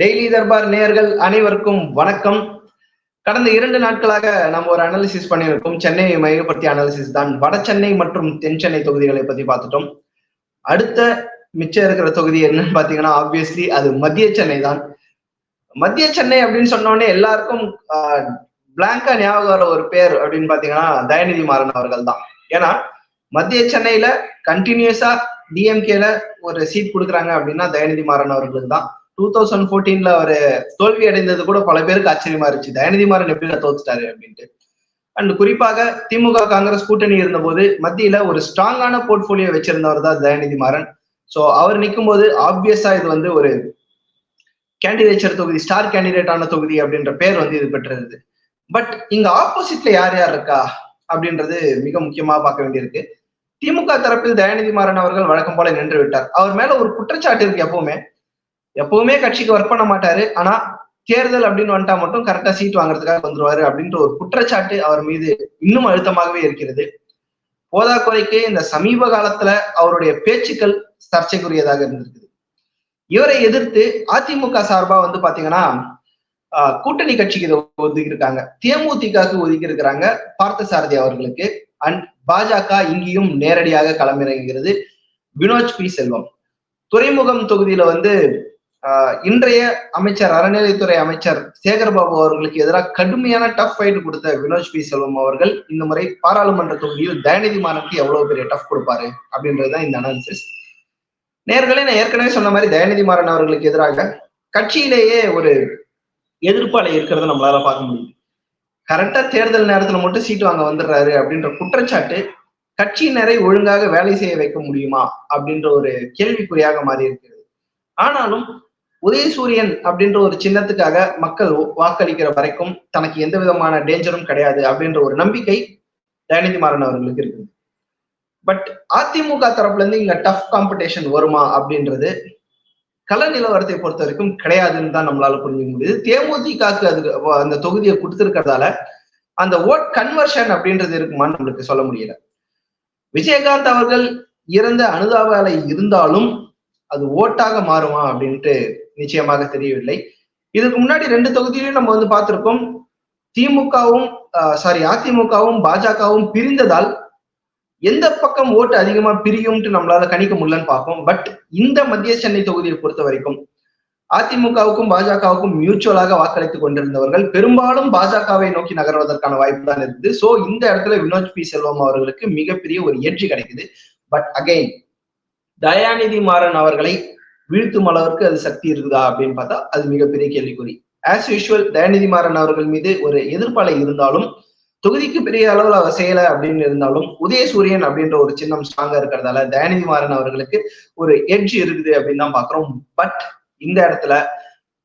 Daily Darbar நேயர்கள் அனைவருக்கும் வணக்கம். கடந்த இரண்டு நாட்களாக நம்ம ஒரு அனாலிசிஸ் பண்ணியிருக்கோம். சென்னையை மையப்படுத்திய அனாலிசிஸ் தான். வட சென்னை மற்றும் தென் சென்னை தொகுதிகளை பத்தி பார்த்துட்டோம். அடுத்த மிச்சம் இருக்கிற தொகுதி என்னன்னு பாத்தீங்கன்னா ஆப்வியஸ்லி அது மத்திய சென்னை தான். மத்திய சென்னை அப்படின்னு சொன்னோடனே எல்லாருக்கும் பிளாங்கா ஞாபகம் வர ஒரு பேர் அப்படின்னு பாத்தீங்கன்னா தயநிதி மாறன் அவர்கள் தான். ஏன்னா மத்திய சென்னையில கண்டினியூஸா டிஎம்கேல ஒரு சீட் கொடுக்குறாங்க அப்படின்னா தயநிதி மாறன் அவர்களுக்கு தான். டூ தௌசண்ட் ஃபோர்டீன்ல அவர் தோல்வி அடைந்தது கூட பல பேருக்கு ஆச்சரியமா இருந்துச்சு. தயநிதி மாறன் எப்படி தோத்துட்டாரு அப்படின்ட்டு. அண்ட் குறிப்பாக திமுக காங்கிரஸ் கூட்டணி இருந்தபோது மத்தியில ஒரு ஸ்ட்ராங்கான போர்ட்போலியோ வச்சிருந்தவர் தான் தயநிதி மாறன். ஸோ அவர் நிற்கும் போது ஆப்வியஸா இது வந்து ஒரு கேண்டிடேச்சர் தொகுதி ஸ்டார் கேண்டிடேட்டான தொகுதி அப்படின்ற பேர் வந்து இது பெற்றிருது பட் இங்க ஆப்போசிட்ல யார் யார் இருக்கா அப்படின்றது மிக முக்கியமா பார்க்க வேண்டியிருக்கு. திமுக தரப்பில் தயாநிதி மாறன் அவர்கள் வழக்கம் போல நின்று விட்டார். அவர் மேல ஒரு குற்றச்சாட்டு இருக்கு எப்பவுமே. எப்பவுமே கட்சிக்கு ஒர்க் பண்ண மாட்டாரு. ஆனா தேர்தல் அப்படின்னு வந்துட்டா மட்டும் கரெக்டா சீட் வாங்குறதுக்காக வந்துருவாரு அப்படின்ற ஒரு குற்றச்சாட்டு அவர் மீது இன்னும் அழுத்தமாகவே இருக்கிறது. போதாக்குறைக்கு இந்த சமீப காலத்துல அவருடைய பேச்சுக்கள் சர்ச்சைக்குரியதாக இருந்திருக்குது. இவரை எதிர்த்து அதிமுக சார்பா வந்து பாத்தீங்கன்னா கூட்டணி கட்சிக்கு இதை ஒதுக்கி இருக்காங்க தேமுதிக ஒதுக்கி இருக்கிறாங்க பார்த்தசாரதி அவர்களுக்கு. அண்ட் பாஜக இங்கேயும் நேரடியாக களமிறங்குகிறது. வினோஜ் பி செல்வம். துறைமுகம் தொகுதியில வந்து இன்றைய அமைச்சர் அறநிலைத்துறை அமைச்சர் சேகர்பாபு அவர்களுக்கு எதிராக கடுமையான டஃப் ஃபைட் கொடுத்த வினோஜ் பி. செல்வம் அவர்கள் இந்த முறை பாராளுமன்ற தொகுதியில் தயநிதி மாறனுக்கு எவ்வளவு பெரிய டஃப் கொடுப்பாரு அப்படின்றதுதான் இந்த அனாலிசிஸ் நேர்களே நான் ஏற்கனவே சொன்ன மாதிரி தயநிதி மாறன் அவர்களுக்கு எதிராக கட்சியிலேயே ஒரு எதிர்ப்பாளை இருக்கிறத நம்மளால பார்க்க முடியும் கரெக்டா தேர்தல் நேரத்துல மட்டும் சீட் வாங்க வந்துடுறாரு அப்படின்ற குற்றச்சாட்டு கட்சியினரை ஒழுங்காக வேலை செய்ய வைக்க முடியுமா அப்படின்ற ஒரு கேள்விக்குறியாக மாறி இருக்கிறது. ஆனாலும் உதயசூரியன் அப்படின்ற ஒரு சின்னத்துக்காக மக்கள் வாக்களிக்கிற வரைக்கும் தனக்கு எந்த விதமான டேஞ்சரும் கிடையாது அப்படின்ற ஒரு நம்பிக்கை தயநிதி மாறன் அவர்களுக்கு இருக்குது. பட் அதிமுக தரப்புல இருந்து இங்க டஃப் காம்படிஷன் வருமா அப்படின்றது கள நிலவரத்தை பொறுத்த வரைக்கும் கிடையாதுன்னு தான் நம்மளால புரிஞ்சுக்க முடியுது. தேமுதிகக்கு அது அந்த தொகுதியை கொடுத்துருக்கிறதால அந்த ஓட் கன்வர்ஷன் அப்படின்றது இருக்குமான்னு நம்மளுக்கு சொல்ல முடியல. விஜயகாந்த் அவர்கள் இறந்த அனுதாபாலை இருந்தாலும் அது ஓட்டாக மாறுமா அப்படின்ட்டு நிச்சயமாக தெரியவில்லை. இதுக்கு முன்னாடி ரெண்டு தொகுதியிலையும் நம்ம வந்து பார்த்திருக்கோம் திமுகவும் சாரி அதிமுகவும் பாஜகவும் பிரிந்ததால் எந்த பக்கம் ஓட்டு அதிகமா பிரியும்ட்டு நம்மளால கணிக்க முடியலன்னு பார்ப்போம். பட் இந்த மத்திய சென்னை தொகுதியை பொறுத்த வரைக்கும் அதிமுகவுக்கும் பாஜகவுக்கும் மியூச்சுவலாக வாக்களித்துக் கொண்டிருந்தவர்கள் பெரும்பாலும் பாஜகவை நோக்கி நகர்வதற்கான வாய்ப்பு தான் இருந்தது சோ இந்த இடத்துல வினோத் பி செல்வம் அவர்களுக்கு மிகப்பெரிய ஒரு ஏற்றி கிடைக்குது. பட் அகைன் தயாநிதி மாறன் அவர்களை வீழ்த்தும் அளவிற்கு அது சக்தி இருக்குதா அப்படின்னு பார்த்தா அது மிகப்பெரிய கேள்விக்குறி. ஆஸ் யூஷுவல் தயாநிதி மாறன் அவர்கள் மீது ஒரு எதிர்ப்பாலை இருந்தாலும் தொகுதிக்கு பெரிய அளவில் அவர் செய்யல அப்படின்னு இருந்தாலும் உதயசூரியன் அப்படின்ற ஒரு சின்னம் ஸ்ட்ராங்கா இருக்கிறதால தயாநிதி மாறன் அவர்களுக்கு ஒரு எட்ஜ் இருக்குது அப்படின்னு தான் பாக்குறோம் பட் இந்த இடத்துல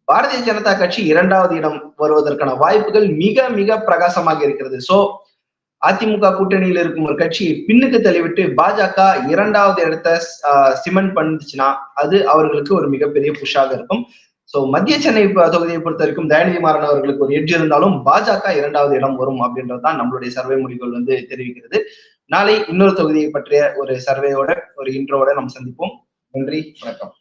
பாரதிய ஜனதா கட்சி இரண்டாவது இடம் வருவதற்கான வாய்ப்புகள் மிக மிக பிரகாசமாக இருக்கிறது. சோ அதிமுக கூட்டணியில் இருக்கும் ஒரு கட்சி பின்னுக்கு தள்ளிவிட்டு பாஜக இரண்டாவது இடத்த சிமெண்ட் பண்ணுச்சுன்னா அது அவர்களுக்கு ஒரு மிகப்பெரிய புஷாக இருக்கும். சோ மத்திய சென்னை தொகுதியை பொறுத்த வரைக்கும் தயாநிதி மாறன் அவர்களுக்கு ஒரு எட்ஜ் இருந்தாலும் பாஜக இரண்டாவது இடம் வரும் அப்படின்றதுதான் நம்மளுடைய சர்வே முடிவுகள் வந்து தெரிவிக்கிறது. நாளை இன்னொரு தொகுதியை பற்றிய ஒரு சர்வேயோட ஒரு இன்ட்ரோவோட நம்ம சந்திப்போம். நன்றி வணக்கம்.